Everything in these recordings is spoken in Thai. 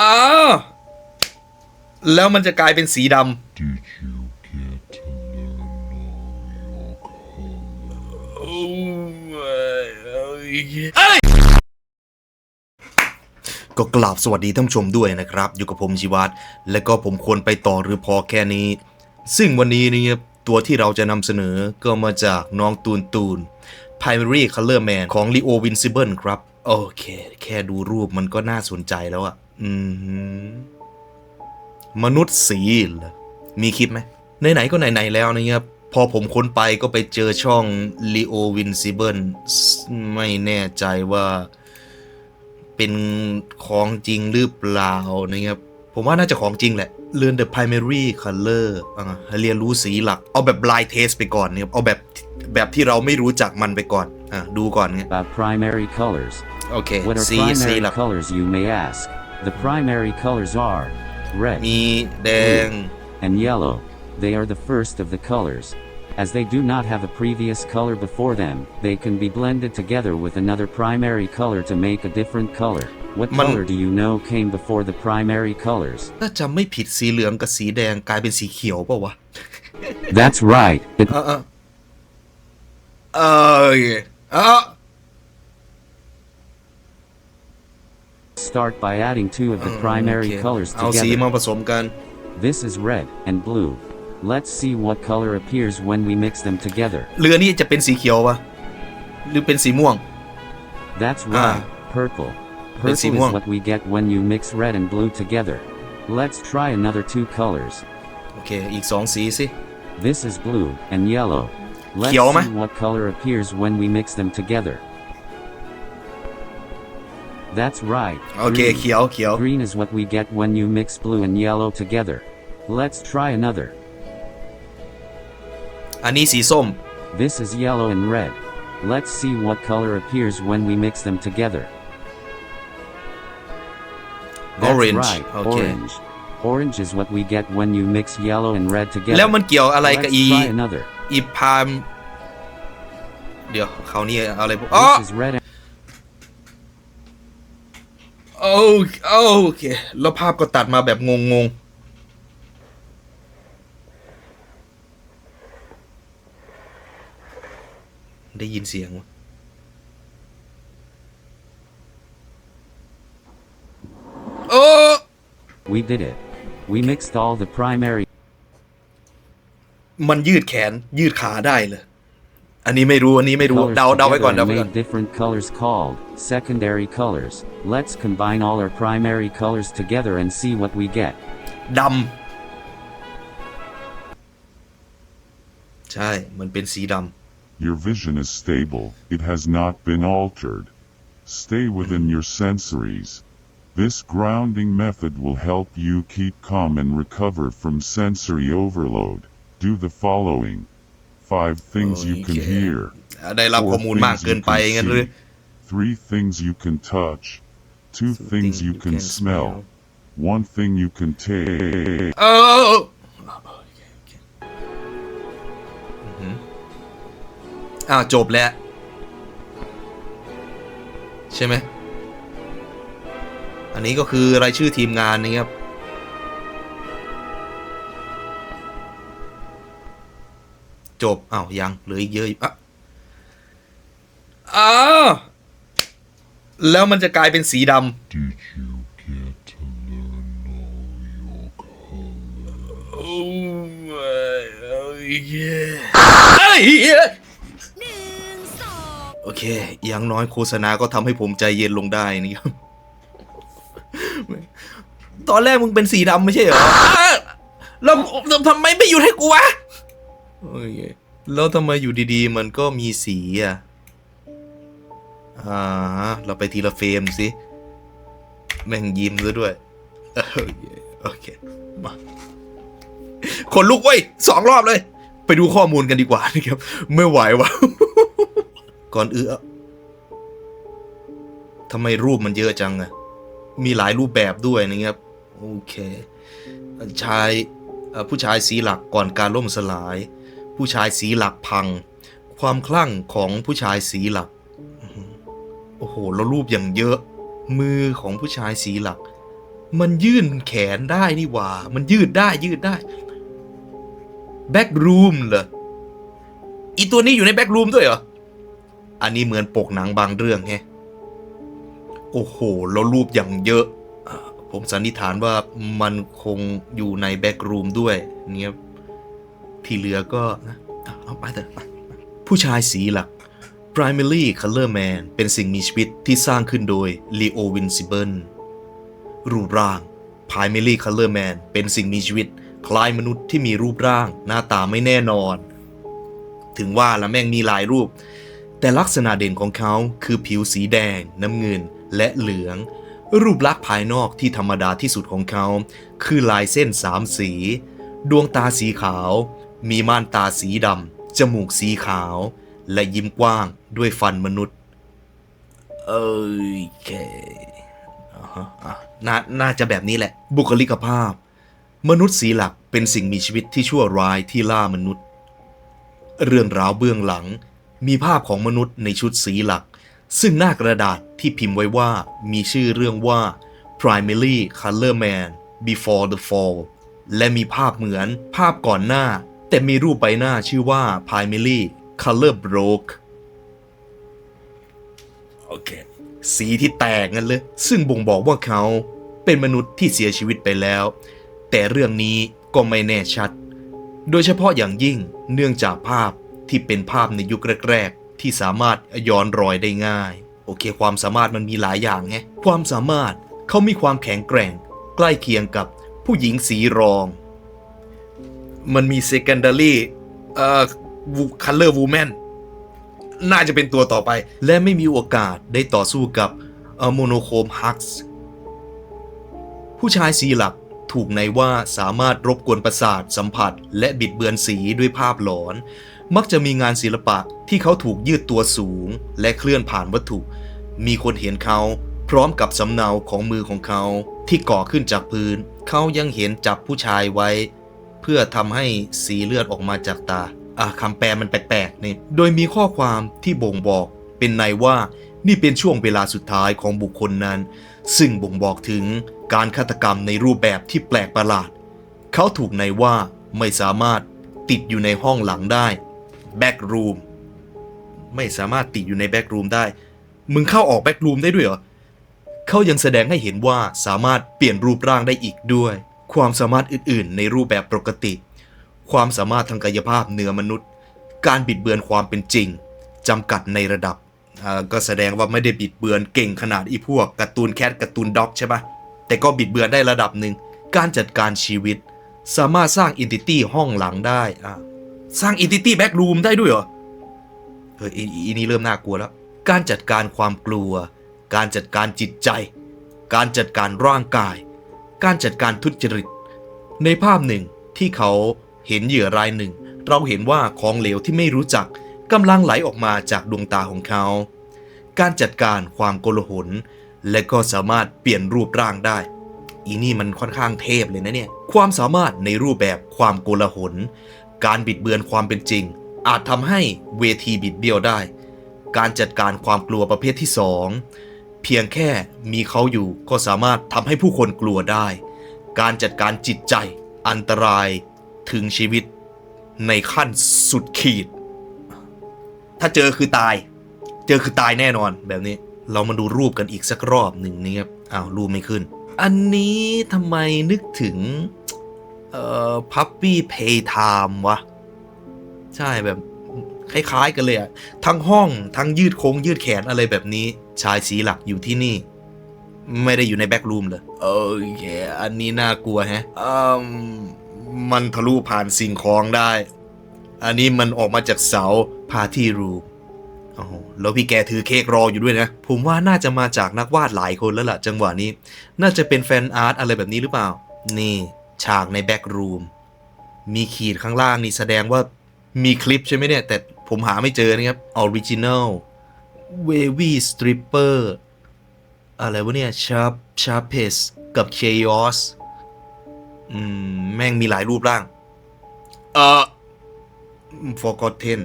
อ้าวแล้วมันจะกลายเป็นสีด Did you get to learn all your ำเอ้ย ก็กราบสวัสดีท่านผู้ชมด้วยนะครับ อยู่กับผมชิวัตรและก็ผมควรไปต่อหรือพอแค่นี้ ซึ่งวันนี้เนี่ยตัวที่เราจะนำเสนอก็มาจากน้องตูนตูน Primary Color Man ของ Leo Vincible ครับ โอเค แค่ดูรูปมันก็น่าสนใจแล้วอะ อืมหือมนุษย์สีเหรอมีคลิปไหมไหนๆก็ไหนๆแล้วนะครับ พอผมค้นไปก็ไปเจอช่อง Leo Vincible ไม่แน่ใจว่าเป็นของจริงหรือเปล่านะครับ ผมว่าน่าจะของจริงแหละเรียน the primary color อ่าเรียนรู้สีหลัก เอาแบบ blind test ไปก่อนนะครับ เอาแบบแบบที่เราไม่รู้จักมันไปก่อน อะดูก่อนเนี่ย About primary colors. โอเค What are สีสี primary หลัก colors, you may ask? The primary colors are red มีแดง and yellow. They are the first of the colors. As they do not have a previous color before them, they can be blended together with another primary color to make a different color. What Man- color do you know came before the primary colors? ถ้าจำไม่ผิดสีเหลืองกับสีแดงกลายเป็นสีเขียวเปล่าวะ That's right. It เออเออเออโอเคเออ start by adding two of the โอ primary เค colors เอาสี together. มาผสมกัน This is red and blue. Let's see what color appears when we mix them together. เรือนี่จะเป็นสีเขียวปะหรือเป็นสีม่วง That's Ah. right, purple. Purple Let's see is more. what we get when you mix red and blue together. Let's try another two colors. โอเค อีกสองสีสิ This is blue and yellow. Let's เขียวไหม? see what color appears when we mix them together. That's right. Okay, green. Green is what we get when you mix blue and yellow together. Let's try another. อันนี้สีส้ม This is yellow and red. Let's see what color appears when we mix them together. That's Orange. right, Okay. orange. Orange is what we get when you mix yellow and red together. วมันเกี่ยวอะไรกับ Let's try another. อีพาม เดี๋ยวเขาวนี่เอาอะไรพวกอ๋อ This red โอโอเค แล้วภาพก็ตัดมาแบบงงๆได้ยินเสียงวะโอ้ we did it. We mixed all the primary มันยืดแขนยืดขาได้เลย อันนี้ไม่รู้ อันนี้ไม่รู้ colors เดาเดาไว้ก่อน together เดา and ไว้ก่อน made different colors called secondary colors. Let's combine all our primary colors together and see what we get. ดำ ใช่ มันเป็นสีด Your vision is stable, it has not been altered. Stay within your sensories. This grounding method will help you keep calm and recover from sensory overload. Do the following. Five things you can Okay. hear. ำได้รับ Four ข้อมูลมาก things เกิน you ไป can งั้นหรือ see. Three things you can touch. Two things you can smell. One thing you can taste. เออ อ้าวจบแล้ว ใช่ไหม อันนี้ก็คือรายชื่อทีมงานนะครับ จบอ้าวยังเหลืออีกเยอะอยู่อะอ้าวแล้วมันจะกลายเป็นสีดำ Did you get to learn all your เอ้ยโอเค อย่างน้อยโฆษณาก็ทำให้ผมใจเย็นลงได้นี่ครับ ตอนแรกมึงเป็นสีดำไม่ใช่เหรออ้าวแล้วแล้วทำไมไม่หยุดให้กูวะ โอเคแล้วทำไมอยู่ดีๆ มันก็มีสีอะ อ่า เราไปทีละเฟรมสิ แม่งยิ้มซะด้วย โอเค โอเค มาคนลุกเว้ยสองรอบเลย ไปดูข้อมูลกันดีกว่านะครับ ไม่ไหววะก่อนเอื่นอทำไมรูปมันเยอะจังอะมีหลายรูปแบบด้วยนะครับ โอเค ชายผู้ชายสีหลักก่อนการล่มสลาย ผู้ชายสีหลักพัง ความคลั่งของผู้ชายสีหลัก โอ้โห แล้วรูปอย่างเยอะ มือของผู้ชายสีหลัก มันยื่นแขนได้นี่หว่า มันยืดได้ยืดได้ แบ็กรูมเหรอ อีตัวนี้อยู่ในแบ็กรูมด้วยเหรอ อันนี้เหมือนปกหนังบางเรื่องแฮะโอ้โห แล้วรูปอย่างเยอะ ผมสันนิษฐานว่ามันคงอยู่ในแบ็กรูมด้วยเนี่ย ที่เหลือก็นะเอาไปเถอะผู้ชายสีหลัก Primary Color Man เป็นสิ่งมีชีวิตที่สร้างขึ้นโดย Leo Vincible รูปร่าง Primary Color Man เป็นสิ่งมีชีวิต คล้ายมนุษย์ที่มีรูปร่างหน้าตาไม่แน่นอน ถึงว่าละแม่งมีหลายรูป แต่ลักษณะเด่นของเขาคือผิวสีแดง น้ำเงิน และเหลือง รูปลักษณ์ภายนอกที่ธรรมดาที่สุดของเขา คือลายเส้นสามสี ดวงตาสีขาว มีม่านตาสีดำจมูกสีขาว และยิ้มกว้างด้วยฟันมนุษย์ โอเคอ่าฮะอะน่าน่าจะแบบนี้แหละ บุคลิกภาพ มนุษย์สีหลักเป็นสิ่งมีชีวิตที่ชั่วร้ายที่ล่ามนุษย์ เรื่องราวเบื้องหลัง มีภาพของมนุษย์ในชุดสีหลัก ซึ่งหน้ากระดาษที่พิมพ์ไว้ว่ามีชื่อเรื่องว่า Primary Color Man Before the Fall และมีภาพเหมือนภาพก่อนหน้า แต่มีรูปใบหน้าชื่อว่า Primary Color Broke โอเค สีที่แตกงั้นเลย ซึ่งบ่งบอกว่าเขาเป็นมนุษย์ที่เสียชีวิตไปแล้ว แต่เรื่องนี้ก็ไม่แน่ชัด โดยเฉพาะอย่างยิ่งเนื่องจากภาพที่เป็นภาพในยุคแรก ๆ ที่สามารถย้อนรอยได้ง่าย โอเค ความสามารถมันมีหลายอย่างไงความสามารถเขามีความแข็งแกร่ง ใกล้เคียงกับผู้หญิงสีรอง มันมี secondary เอ่อ color woman น่าจะเป็นตัวต่อไป และไม่มีโอกาสได้ต่อสู้กับโมโนโคมฮักส์ผู้ชายสีหลักถูกในว่าสามารถรบกวนประสาทสัมผัส และบิดเบือนสีด้วยภาพหลอน มักจะมีงานศิลปะที่เขาถูกยืดตัวสูง และเคลื่อนผ่านวัตถุ มีคนเห็นเขาพร้อมกับสำเนาของมือของเขาที่ก่อขึ้นจากพื้น เขายังเห็นจับผู้ชายไว้ เพื่อทำให้สีเลือดออกมาจากตาอะคำแปลมันแปลกๆนี่โดยมีข้อความที่บ่งบอกเป็นในว่านี่เป็นช่วงเวลาสุดท้ายของบุคคลนั้น ซึ่งบ่งบอกถึงการฆาตกรรมในรูปแบบที่แปลกประหลาด เขาถูกในว่าไม่สามารถติดอยู่ในห้องหลังได้แบ็กรูมไม่สามารถติดอยู่ในแบ็กรูมได้ มึงเข้าออกแบ็กรูมได้ด้วยเหรอเขายังแสดงให้เห็นว่าสามารถเปลี่ยนรูปร่างได้อีกด้วย ความสามารถอื่น ๆ ในรูปแบบปกติ ความสามารถทางกายภาพเหนือมนุษย์ การบิดเบือนความเป็นจริงจำกัดในระดับ ก็แสดงว่าไม่ได้บิดเบือนเก่งขนาดอีพวกการ์ตูนแคทการ์ตูนด็อกใช่ปะแต่ก็บิดเบือนได้ระดับหนึ่ง การจัดการชีวิต สามารถสร้างอินติตี้ห้องหลังได้ สร้างอินติตี้แบ็กรูมได้ด้วยเหรอ เฮ้ยอีอีนี่เริ่มน่ากลัวแล้ว การจัดการความกลัว การจัดการจิตใจ การจัดการร่างกาย การจัดการทุจริต ในภาพหนึ่งที่เขาเห็นเหยื่อรายหนึ่ง เราเห็นว่าของเหลวที่ไม่รู้จักกำลังไหลออกมาจากดวงตาของเขา การจัดการความโกลาหลและก็สามารถเปลี่ยนรูปร่างได้ อีนี่มันค่อนข้างเทพเลยนะเนี่ย ความสามารถในรูปแบบความโกลาหล การบิดเบือนความเป็นจริง อาจทำให้เวทีบิดเบี้ยวได้ การจัดการความกลัวประเภทที่สอง เพียงแค่มีเขาอยู่ก็สามารถทำให้ผู้คนกลัวได้ การจัดการจิตใจอันตรายถึงชีวิตในขั้นสุดขีด ถ้าเจอคือตาย เจอคือตายแน่นอนแบบนี้ เรามาดูรูปกันอีกสักรอบหนึ่งนี่ครับอ้าวรูปไม่ขึ้น อันนี้ทำไมนึกถึง เอ่อพับปี้เพย์ไทม์วะ ใช่แบบ คล้ายๆกันเลยอะทั้งห้องทั้งยืดโค้งยืดแขนอะไรแบบนี้ ชายสีหลักอยู่ที่นี่ ไม่ได้อยู่ในแบ็กรูมเลยโอเคอันนี้น่ากลัวแฮะอืมมันทะลุผ่านสิ่งของได้ อันนี้มันออกมาจากเสาพาที่รูมโอ้โหแล้วพี่แกถือเค้กรออยู่ด้วยนะ ผมว่าน่าจะมาจากนักวาดหลายคนแล้วล่ะจังหวะนี้ น่าจะเป็นแฟนอาร์ตอะไรแบบนี้หรือเปล่า นี่ ฉากในแบ็กรูม มีขีดข้างล่างนี่แสดงว่า มีคลิปใช่ไหมเนี่ย แต่ผมหาไม่เจอนะครับ Original Wavy Stripper อร์อะไรวะเนี่ย Sharp Sharpest กับ Chaos อืม แม่งมีหลายรูปร่าง เอ่อ Forgotten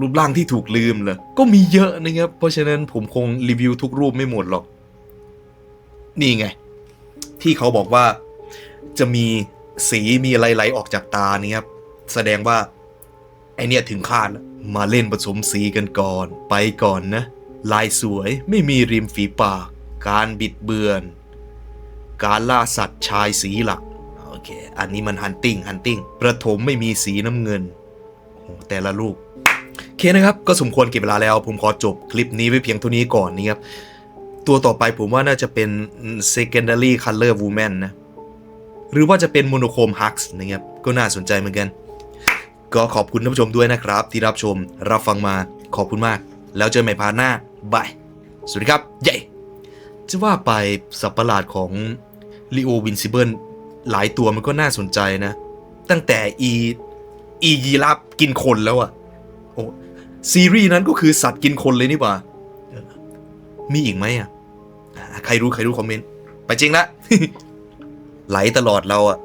รูปร่างที่ถูกลืมเลยก็มีเยอะนะครับ เพราะฉะนั้นผมคงรีวิวทุกรูปไม่หมดหรอก นี่ไง ที่เขาบอกว่าจะมีสีมีอะไรไหลออกจากตาเนี่ยครับ แสดงว่า ไอเนี่ยถึงคาดแล้วมาเล่นผสมสีกันก่อน ไปก่อนนะ ลายสวยไม่มีริมฝีปาก การบิดเบือน การล่าสัตว์ชายสีหลัก โอเค อันนี้มันฮันติงฮันติงประถมไม่มีสีน้ำเงิน แต่ละลูกโอเคนะครับ ก็สมควรเก็บเวลาแล้ว ผมขอจบคลิปนี้ไว้เพียงเท่านี้ก่อนนี่ครับ ตัวต่อไปผมว่าน่าจะเป็น secondary color woman นะ หรือว่าจะเป็น monochrome hux นะครับ ก็น่าสนใจเหมือนกัน ก็ขอบคุณท่านผู้ชมด้วยนะครับ ที่รับชมรับฟังมาขอบคุณมาก แล้วเจอกันใหม่พาร์ทหน้าบายสวัสดีครับเย้จะว่าไปสัตว์ประหลาดของ Leo Vincible หลายตัวมันก็น่าสนใจนะ ตั้งแต่อีอียีราฟกินคนแล้วอะโอ้ซีรีส์นั้นก็คือสัตว์กินคนเลยนี่หว่า มีอีกไหมอะอ่าใครรู้ใครรู้คอมเมนต์ ไปจริงละไหลตลอดเราอะ